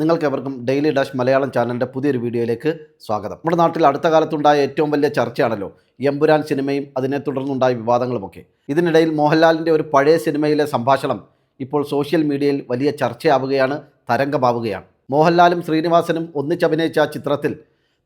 നിങ്ങൾക്കെവർക്കും daily dash Malayalam ചാനലിന്റെ പുതിയൊരു വീഡിയോയിലേക്ക് സ്വാഗതം. നമ്മുടെ നാട്ടിൽ അടുത്ത കാലത്തുണ്ടായ ഏറ്റവും വലിയ ചർച്ചയാണല്ലോ എമ്പുരാൻ സിനിമയും അതിനെ തുടർന്നുണ്ടായ വിവാദങ്ങളുമൊക്കെ. ഇതിനിടയിൽ മോഹൻലാലിന്റെ ഒരു പഴയ സിനിമയിലെ സംഭാഷണം ഇപ്പോൾ സോഷ്യൽ മീഡിയയിൽ വലിയ ചർച്ചയാവുകയാണ് തരംഗമാവുകയാണ്. മോഹൻലാലും ശ്രീനിവാസനും ഒന്നിച്ചഭിനയിച്ച ആ ചിത്രത്തിൽ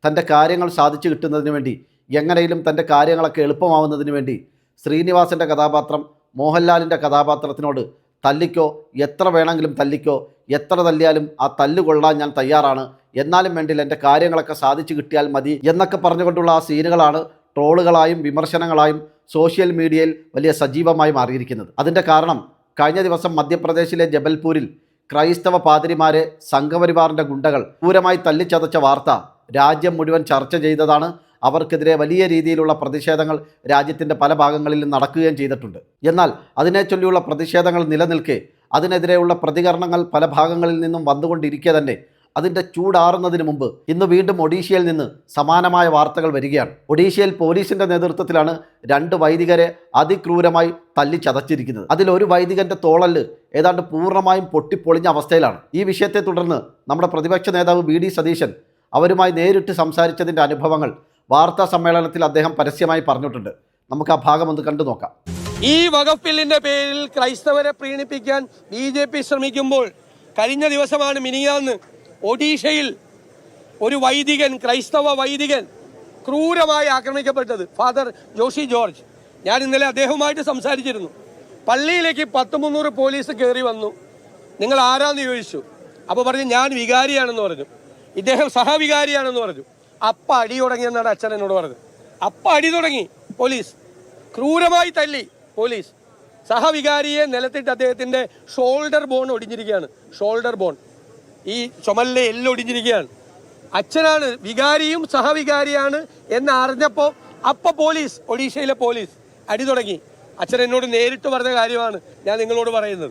തന്റെ കാര്യങ്ങൾ സാധിച്ചു കിട്ടുന്നതിന് വേണ്ടി എങ്ങനെയും തന്റെ കാര്യങ്ങളൊക്കെ എളുപ്പമാവുന്നതിന് വേണ്ടി ശ്രീനിവാസന്റെ കഥാപാത്രം മോഹൻലാലിന്റെ കഥാപാത്രത്തിനോട് തല്ലിക്കോ? എത്ര വേണമെങ്കിലും തല്ലിക്കോ? എത്ര തല്ലിയാലും ആ തല്ല് കൊള്ളാൻ ഞാൻ തയ്യാറാണ്. എന്നാലും വേണ്ടില്ല എന്റെ കാര്യങ്ങളൊക്കെ സാധിച്ചു കിട്ടിയാൽ മതി എന്നൊക്കെ പറഞ്ഞുകൊണ്ടുള്ള ആ സീനുകളാണ് ട്രോളുകളായും വിമർശനങ്ങളായും സോഷ്യൽ മീഡിയയിൽ വലിയ സജീവമായി മാറിയിരിക്കുന്നത്. അതിന്റെ കാരണം കഴിഞ്ഞ ദിവസം മധ്യപ്രദേശിലെ ജബൽപൂരിൽ ക്രൈസ്തവ പാതിരിമാരെ സംഘപരിവാറിന്റെ ഗുണ്ടകൾ ക്രൂരമായി തല്ലിച്ചതച്ച വാർത്ത രാജ്യം മുഴുവൻ ചർച്ച ചെയ്തതാണ്. അവർക്കെതിരെ വലിയ രീതിയിലുള്ള പ്രതിഷേധങ്ങൾ രാജ്യത്തിന്റെ പല ഭാഗങ്ങളിലും നടക്കുകയും ചെയ്തിട്ടുണ്ട്. എന്നാൽ അതിനെ ചൊല്ലിയുള്ള പ്രതിഷേധങ്ങൾ നിലനിൽക്കെ അതിനെതിരെയുള്ള പ്രതികരണങ്ങൾ പല ഭാഗങ്ങളിൽ നിന്നും വന്നുകൊണ്ടിരിക്കെ തന്നെ അതിന്റെ ചൂടാറുന്നതിന് മുമ്പ് ഇന്ന് വീണ്ടും ഒഡീഷയിൽ നിന്ന് സമാനമായ വാർത്തകൾ വരികയാണ്. ഒഡീഷയിൽ പോലീസിന്റെ നേതൃത്വത്തിലാണ് രണ്ട് വൈദികരെ അതിക്രൂരമായി തല്ലിച്ചതച്ചിരിക്കുന്നത്. ഒരു വൈദികന്റെ തോളൽ ഏതാണ്ട് പൂർണമായും പൊട്ടിപ്പൊളിഞ്ഞ അവസ്ഥയിലാണ്. ഈ വിഷയത്തെ തുടർന്ന് നമ്മുടെ പ്രതിപക്ഷ നേതാവ് വി ഡി സതീശൻ അവരുമായി നേരിട്ട് സംസാരിച്ചതിന്റെ അനുഭവങ്ങൾ വാർത്താ സമ്മേളനത്തിൽ അദ്ദേഹം പരസ്യമായി പറഞ്ഞിട്ടുണ്ട്. നമുക്ക് ആ ഭാഗം ഒന്ന് കണ്ടു നോക്കാം. ഈ വകഫില്ലിന്റെ പേരിൽ ക്രൈസ്തവരെ പ്രീണിപ്പിക്കാൻ ബി ജെ പി ശ്രമിക്കുമ്പോൾ കഴിഞ്ഞ ദിവസമാണ് മിനിയാന്ന് ഒഡീഷയിൽ ഒരു വൈദികൻ ക്രൈസ്തവ വൈദികൻ ക്രൂരമായി ആക്രമിക്കപ്പെട്ടത്. ഫാദർ ജോഷി ജോർജ്. ഞാൻ ഇന്നലെ അദ്ദേഹവുമായിട്ട് സംസാരിച്ചിരുന്നു. പള്ളിയിലേക്ക് പത്ത് മുന്നൂറ് പോലീസ് കയറി വന്നു. നിങ്ങൾ ആരാന്ന് ചോദിച്ചു. അപ്പോൾ പറഞ്ഞു ഞാൻ വികാരിയാണെന്ന് പറഞ്ഞു. ഇദ്ദേഹം സഹവികാരിയാണെന്ന് പറഞ്ഞു. അപ്പ അടി തുടങ്ങിയെന്നാണ് അച്ഛൻ എന്നോട് പറഞ്ഞത്. അപ്പ അടി തുടങ്ങി. പോലീസ്. ക്രൂരമായി തല്ലി പോലീസ്. സഹവികാരിയെ നിലത്തിട്ട് അദ്ദേഹത്തിന്റെ ഷോൾഡർ ബോൺ ഒടിഞ്ഞിരിക്കുകയാണ്. Shoulder bone. ഈ ചുമലിലെ എല്ല് ഒടിഞ്ഞിരിക്കുകയാണ്. അച്ഛനാണ് വികാരിയും സഹവികാരിയാണ് എന്ന് അറിഞ്ഞപ്പോൾ അപ്പ പോലീസ് ഒഡീഷയിലെ പോലീസ് അടി തുടങ്ങി. അച്ഛൻ എന്നോട് നേരിട്ട് പറഞ്ഞ കാര്യമാണ് ഞാൻ നിങ്ങളോട് പറയുന്നത്.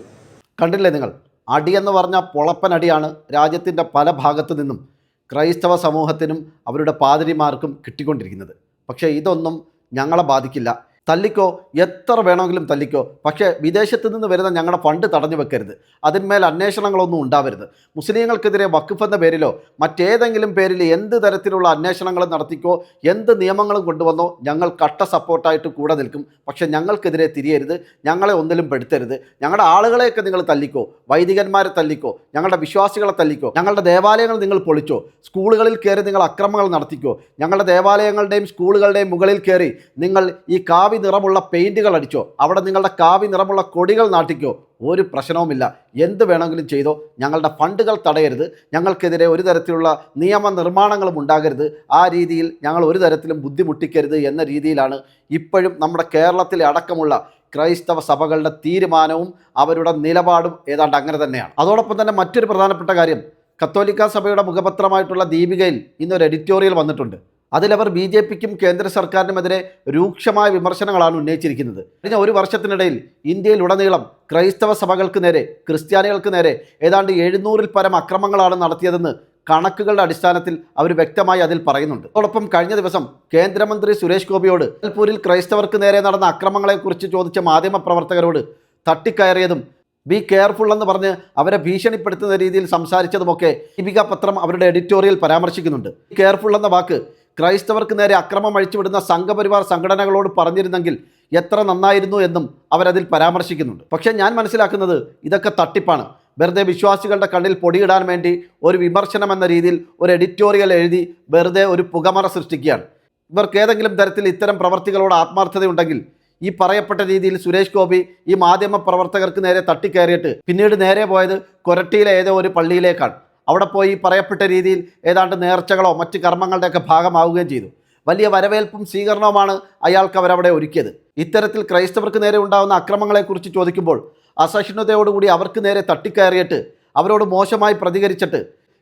കണ്ടില്ലേ നിങ്ങൾ? അടിയെന്ന് പറഞ്ഞ പൊളപ്പൻ അടിയാണ് രാജ്യത്തിന്റെ പല ഭാഗത്തു നിന്നും ക്രൈസ്തവ സമൂഹത്തിനും അവരുടെ പാതിരിമാർക്കും കിട്ടിക്കൊണ്ടിരിക്കുന്നത്. പക്ഷേ ഇതൊന്നും ഞങ്ങളെ ബാധിക്കില്ല. തല്ലിക്കോ? എത്ര വേണമെങ്കിലും തല്ലിക്കോ? പക്ഷേ വിദേശത്ത് നിന്ന് വരുന്ന ഞങ്ങളുടെ ഫണ്ട് തടഞ്ഞു വെക്കരുത്. അതിന്മേൽ അന്വേഷണങ്ങളൊന്നും ഉണ്ടാവരുത്. മുസ്ലിങ്ങൾക്കെതിരെ വഖഫ് എന്ന പേരിലോ മറ്റേതെങ്കിലും പേരിൽ എന്ത് തരത്തിലുള്ള അന്വേഷണങ്ങളും നടത്തിക്കോ എന്ത് നിയമങ്ങളും കൊണ്ടുവന്നോ ഞങ്ങൾ കട്ട സപ്പോർട്ടായിട്ട് കൂടെ നിൽക്കും. പക്ഷേ ഞങ്ങൾക്കെതിരെ തിരിയരുത്. ഞങ്ങളെ ഒന്നിലും പെടുത്തരുത്. ഞങ്ങളുടെ ആളുകളെയൊക്കെ നിങ്ങൾ തല്ലിക്കോ? വൈദികന്മാരെ തല്ലിക്കോ? ഞങ്ങളുടെ വിശ്വാസികളെ തല്ലിക്കോ? ഞങ്ങളുടെ ദേവാലയങ്ങൾ നിങ്ങൾ പൊളിച്ചോ? സ്കൂളുകളിൽ കയറി നിങ്ങൾ അക്രമങ്ങൾ നടത്തിക്കോ? ഞങ്ങളുടെ ദേവാലയങ്ങളുടെയും സ്കൂളുകളുടെയും മുകളിൽ കയറി നിങ്ങൾ ഈ നിറമുള്ള പെയിന്റുകൾ അടിച്ചോ അവിടെ നിങ്ങളുടെ കാവി നിറമുള്ള കൊടികൾ നാട്ടിക്കോ ഒരു പ്രശ്നവുമില്ല. എന്ത് വേണമെങ്കിലും ചെയ്തോ. ഞങ്ങളുടെ ഫണ്ടുകൾ തടയരുത്. ഞങ്ങൾക്കെതിരെ ഒരു തരത്തിലുള്ള നിയമനിർമ്മാണങ്ങളും ഉണ്ടാകരുത്. ആ രീതിയിൽ ഞങ്ങൾ ഒരു തരത്തിലും ബുദ്ധിമുട്ടിക്കരുത് എന്ന രീതിയിലാണ് ഇപ്പോഴും നമ്മുടെ കേരളത്തിലെ അടക്കമുള്ള ക്രൈസ്തവ സഭകളുടെ തീരുമാനവും അവരുടെ നിലപാടും ഏതാണ്ട് അങ്ങനെ തന്നെയാണ്. അതോടൊപ്പം തന്നെ മറ്റൊരു പ്രധാനപ്പെട്ട കാര്യം. കത്തോലിക്ക സഭയുടെ മുഖപത്രമായിട്ടുള്ള ദീപികയിൽ ഇന്നൊരു എഡിറ്റോറിയൽ വന്നിട്ടുണ്ട്. അതിലവർ ബി ജെ പിക്കും കേന്ദ്ര സർക്കാരിനുമെതിരെ രൂക്ഷമായ വിമർശനങ്ങളാണ് ഉന്നയിച്ചിരിക്കുന്നത്. കഴിഞ്ഞ ഒരു വർഷത്തിനിടയിൽ ഇന്ത്യയിലുടനീളം ക്രൈസ്തവ സഭകൾക്ക് നേരെ ക്രിസ്ത്യാനികൾക്ക് നേരെ ഏതാണ്ട് എഴുന്നൂറിൽ പരം അക്രമങ്ങളാണ് നടത്തിയതെന്ന് കണക്കുകളുടെ അടിസ്ഥാനത്തിൽ അവർ വ്യക്തമായി അതിൽ പറയുന്നുണ്ട്. അതോടൊപ്പം കഴിഞ്ഞ ദിവസം കേന്ദ്രമന്ത്രി സുരേഷ് ഗോപിയോട് ജൽപൂരിൽ ക്രൈസ്തവർക്ക് നേരെ നടന്ന അക്രമങ്ങളെക്കുറിച്ച് ചോദിച്ച മാധ്യമപ്രവർത്തകരോട് തട്ടിക്കയറിയതും ബി കെയർഫുൾ എന്ന് പറഞ്ഞ് അവരെ ഭീഷണിപ്പെടുത്തുന്ന രീതിയിൽ സംസാരിച്ചതുമൊക്കെ ദീപിക പത്രം അവരുടെ എഡിറ്റോറിയൽ പരാമർശിക്കുന്നുണ്ട്. കെയർഫുൾ എന്ന വാക്ക് ക്രൈസ്തവർക്ക് നേരെ അക്രമം അഴിച്ചുവിടുന്ന സംഘപരിവാർ സംഘടനകളോട് പറഞ്ഞിരുന്നെങ്കിൽ എത്ര നന്നായിരുന്നു എന്നും അവരതിൽ പരാമർശിക്കുന്നുണ്ട്. പക്ഷേ ഞാൻ മനസ്സിലാക്കുന്നത് ഇതൊക്കെ തട്ടിപ്പാണ്. വെറുതെ വിശ്വാസികളുടെ കണ്ണിൽ പൊടിയിടാൻ വേണ്ടി ഒരു വിമർശനം എന്ന രീതിയിൽ ഒരു എഡിറ്റോറിയൽ എഴുതി വെറുതെ ഒരു പുകമറ സൃഷ്ടിക്കുകയാണ്. ഇവർക്ക് ഏതെങ്കിലും തരത്തിൽ ഇത്തരം പ്രവർത്തികളോട് ആത്മാർത്ഥതയുണ്ടെങ്കിൽ ഈ പറയപ്പെട്ട രീതിയിൽ സുരേഷ് ഗോപി ഈ മാധ്യമ പ്രവർത്തകർക്ക് നേരെ തട്ടിക്കയറിയിട്ട് പിന്നീട് നേരെ പോയത് കൊരട്ടിയിലെ ഏതോ ഒരു പള്ളിയിലേക്കാണ്. അവിടെ പോയി പറയപ്പെട്ട രീതിയിൽ ഏതാണ്ട് നേർച്ചകളോ മറ്റ് കർമ്മങ്ങളുടെയൊക്കെ ഭാഗമാവുകയും ചെയ്തു. വലിയ വരവേൽപ്പും സ്വീകരണവുമാണ് അയാൾക്ക് അവരവിടെ ഒരുക്കിയത്. ഇത്തരത്തിൽ ക്രൈസ്തവർക്ക് നേരെ ഉണ്ടാകുന്ന അക്രമങ്ങളെക്കുറിച്ച് ചോദിക്കുമ്പോൾ അസഹിഷ്ണുതയോടുകൂടി അവർക്ക് നേരെ തട്ടിക്കയറിയിട്ട് അവരോട് മോശമായി പ്രതികരിച്ചിട്ട്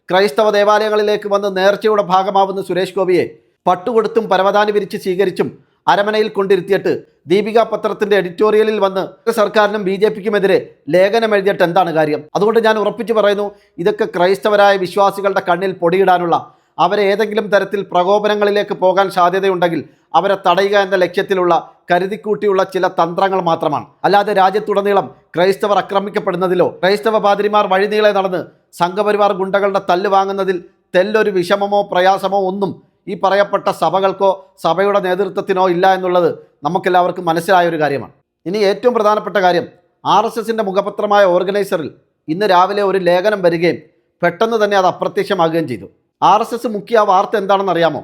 ക്രൈസ്തവ ദേവാലയങ്ങളിലേക്ക് വന്ന് നേർച്ചയുടെ ഭാഗമാവുന്ന സുരേഷ് ഗോപിയെ പട്ടുകൊടുത്തും പരവതാനി വിരിച്ച് സ്വീകരിച്ചും അരമനയിൽ കൊണ്ടിരുത്തിയിട്ട് ദീപിക പത്രത്തിന്റെ എഡിറ്റോറിയലിൽ വന്ന് സർക്കാരിനും ബി ജെ പിക്കുമെതിരെ ലേഖനം എഴുതിയിട്ട് എന്താണ് കാര്യം? അതുകൊണ്ട് ഞാൻ ഉറപ്പിച്ചു പറയുന്നു ഇതൊക്കെ ക്രൈസ്തവരായ വിശ്വാസികളുടെ കണ്ണിൽ പൊടിയിടാനുള്ള അവരെ ഏതെങ്കിലും തരത്തിൽ പ്രകോപനങ്ങളിലേക്ക് പോകാൻ സാധ്യതയുണ്ടെങ്കിൽ അവരെ തടയുക എന്ന ലക്ഷ്യത്തിലുള്ള കരുതിക്കൂട്ടിയുള്ള ചില തന്ത്രങ്ങൾ മാത്രമാണ്. അല്ലാതെ രാജ്യത്തുടനീളം ക്രൈസ്തവർ ആക്രമിക്കപ്പെടുന്നതിലോ ക്രൈസ്തവ പാതിരിമാർ വഴിനീളെ നടന്ന് സംഘപരിവാർ ഗുണ്ടകളുടെ തല്ല് വാങ്ങുന്നതിൽ തെല്ലൊരു വിഷമമോ പ്രയാസമോ ഒന്നും ഈ പറയപ്പെട്ട സഭകൾക്കോ സഭയുടെ നേതൃത്വത്തിനോ ഇല്ല എന്നുള്ളത് നമുക്കെല്ലാവർക്കും മനസ്സിലായ ഒരു കാര്യമാണ്. ഇനി ഏറ്റവും പ്രധാനപ്പെട്ട കാര്യം ആർ എസ് എസിന്റെ മുഖപത്രമായ ഓർഗനൈസറിൽ ഇന്ന് രാവിലെ ഒരു ലേഖനം വരികയും പെട്ടെന്ന് തന്നെ അത് അപ്രത്യക്ഷമാകുകയും ചെയ്തു. ആർ എസ് എസ് മുഖ്യ വാർത്ത എന്താണെന്ന് അറിയാമോ?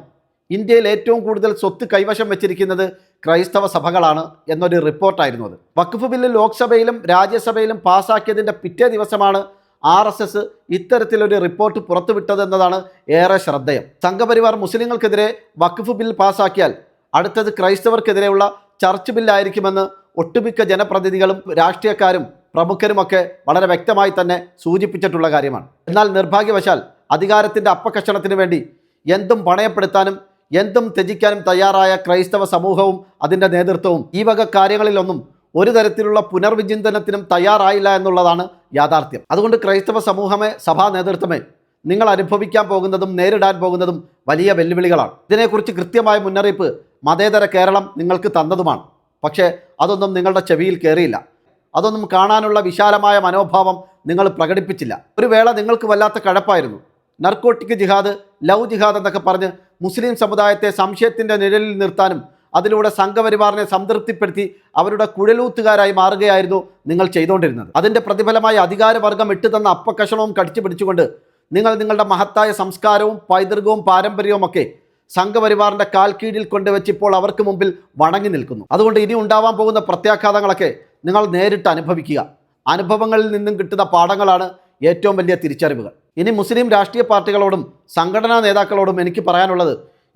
ഇന്ത്യയിൽ ഏറ്റവും കൂടുതൽ സ്വത്ത് കൈവശം വെച്ചിരിക്കുന്നത് ക്രൈസ്തവ സഭകളാണ് എന്നൊരു റിപ്പോർട്ടായിരുന്നു അത്. വഖഫ് ബില്ല് ലോക്സഭയിലും രാജ്യസഭയിലും പാസ്സാക്കിയതിന്റെ പിറ്റേ ദിവസമാണ് ആർ എസ് എസ് ഇത്തരത്തിലൊരു റിപ്പോർട്ട് പുറത്തുവിട്ടതെന്നതാണ് ഏറെ ശ്രദ്ധേയം. സംഘപരിവാർ മുസ്ലിങ്ങൾക്കെതിരെ വഖഫ് ബിൽ പാസ്സാക്കിയാൽ അടുത്തത് ക്രൈസ്തവർക്കെതിരെയുള്ള ചർച്ച് ബില്ലായിരിക്കുമെന്ന് ഒട്ടുമിക്ക ജനപ്രതിനിധികളും രാഷ്ട്രീയക്കാരും പ്രമുഖരുമൊക്കെ വളരെ വ്യക്തമായി തന്നെ സൂചിപ്പിച്ചിട്ടുള്ള കാര്യമാണ്. എന്നാൽ നിർഭാഗ്യവശാൽ അധികാരത്തിന്റെ അപ്പക്കഷണത്തിന് വേണ്ടി എന്തും പണയപ്പെടുത്താനും എന്തും ത്യജിക്കാനും തയ്യാറായ ക്രൈസ്തവ സമൂഹവും അതിന്റെ നേതൃത്വവും ഈ വക കാര്യങ്ങളിലൊന്നും ഒരു തരത്തിലുള്ള പുനർവിചിന്തനത്തിനും തയ്യാറായില്ല എന്നുള്ളതാണ് യാഥാർത്ഥ്യം. അതുകൊണ്ട് ക്രൈസ്തവ സമൂഹമേ സഭാ നേതൃത്വമേ നിങ്ങൾ അനുഭവിക്കാൻ പോകുന്നതും നേരിടാൻ പോകുന്നതും വലിയ വെല്ലുവിളികളാണ്. ഇതിനെക്കുറിച്ച് കൃത്യമായ മുന്നറിയിപ്പ് മതേതര കേരളം നിങ്ങൾക്ക് തന്നതുമാണ്. പക്ഷേ അതൊന്നും നിങ്ങളുടെ ചെവിയിൽ കയറിയില്ല അതൊന്നും കാണാനുള്ള വിശാലമായ മനോഭാവം നിങ്ങൾ പ്രകടിപ്പിച്ചില്ല. ഒരു വേള നിങ്ങൾക്ക് വല്ലാത്ത കഴപ്പായിരുന്നു. നർക്കോട്ടിക് ജിഹാദ് ലവ് ജിഹാദ് എന്നൊക്കെ പറഞ്ഞ് മുസ്ലിം സമുദായത്തെ സംശയത്തിന്റെ നിഴലിൽ നിർത്താനും അതിലൂടെ സംഘപരിവാറിനെ സംതൃപ്തിപ്പെടുത്തി അവരുടെ കുഴലൂത്തുകാരായി മാറുകയായിരുന്നു നിങ്ങൾ ചെയ്തുകൊണ്ടിരുന്നത് അതിന്റെ പ്രതിഫലമായി അധികാരവർഗം ഇട്ടുതന്ന അപ്പക്കഷണവും കടിച്ചു പിടിച്ചുകൊണ്ട് നിങ്ങൾ നിങ്ങളുടെ മഹത്തായ സംസ്കാരവും പൈതൃകവും പാരമ്പര്യവും ഒക്കെ സംഘപരിവാറിന്റെ കാൽ കീഴിൽ കൊണ്ടുവച്ച് ഇപ്പോൾ അവർക്ക് മുമ്പിൽ വണങ്ങി നിൽക്കുന്നു. അതുകൊണ്ട് ഇനി ഉണ്ടാവാൻ പോകുന്ന പ്രത്യാഘാതങ്ങളൊക്കെ നിങ്ങൾ നേരിട്ട് അനുഭവിക്കുക. അനുഭവങ്ങളിൽ നിന്നും കിട്ടുന്ന പാഠങ്ങളാണ് ഏറ്റവും വലിയ തിരിച്ചറിവുകൾ. ഇനി മുസ്ലിം രാഷ്ട്രീയ പാർട്ടികളോടും സംഘടനാ നേതാക്കളോടും എനിക്ക് പറയാനുള്ളത്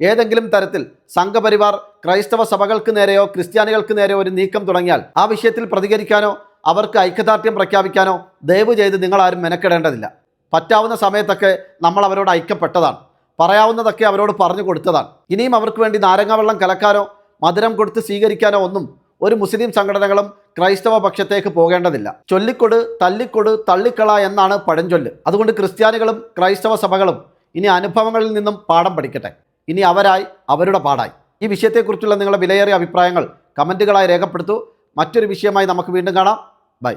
ഏതെങ്കിലും തരത്തിൽ സംഘപരിവാർ ക്രൈസ്തവ സഭകൾക്ക് നേരെയോ ക്രിസ്ത്യാനികൾക്ക് നേരെയോ ഒരു നീക്കം തുടങ്ങിയാൽ ആ വിഷയത്തിൽ പ്രതികരിക്കാനോ അവർക്ക് ഐക്യദാർഢ്യം പ്രഖ്യാപിക്കാനോ ദയവ് ചെയ്ത് നിങ്ങളാരും മെനക്കെടേണ്ടതില്ല. പറ്റാവുന്ന സമയത്തൊക്കെ നമ്മൾ അവരോട് ഐക്യപ്പെട്ടതാണ്. പറയാവുന്നതൊക്കെ അവരോട് പറഞ്ഞു കൊടുത്തതാണ്. ഇനിയും അവർക്ക് വേണ്ടി നാരങ്ങാവെള്ളം കലക്കാനോ മധുരം കൊടുത്ത് സ്വീകരിക്കാനോ ഒന്നും ഒരു മുസ്ലിം സംഘടനകളും ക്രൈസ്തവ പക്ഷത്തേക്ക് പോകേണ്ടതില്ല. ചൊല്ലിക്കൊട് തല്ലിക്കൊട് തള്ളിക്കള എന്നാണ് പഴഞ്ചൊല്ല്. അതുകൊണ്ട് ക്രിസ്ത്യാനികളും ക്രൈസ്തവ സഭകളും ഇനി അനുഭവങ്ങളിൽ നിന്നും പാഠം പഠിക്കട്ടെ. ഇനി അവരായി അവരുടെ പാടായി. ഈ വിഷയത്തെക്കുറിച്ചുള്ള നിങ്ങളുടെ വിലയേറിയ അഭിപ്രായങ്ങൾ കമന്റുകളായി രേഖപ്പെടുത്തൂ. മറ്റൊരു വിഷയമായി നമുക്ക് വീണ്ടും കാണാം. ബൈ.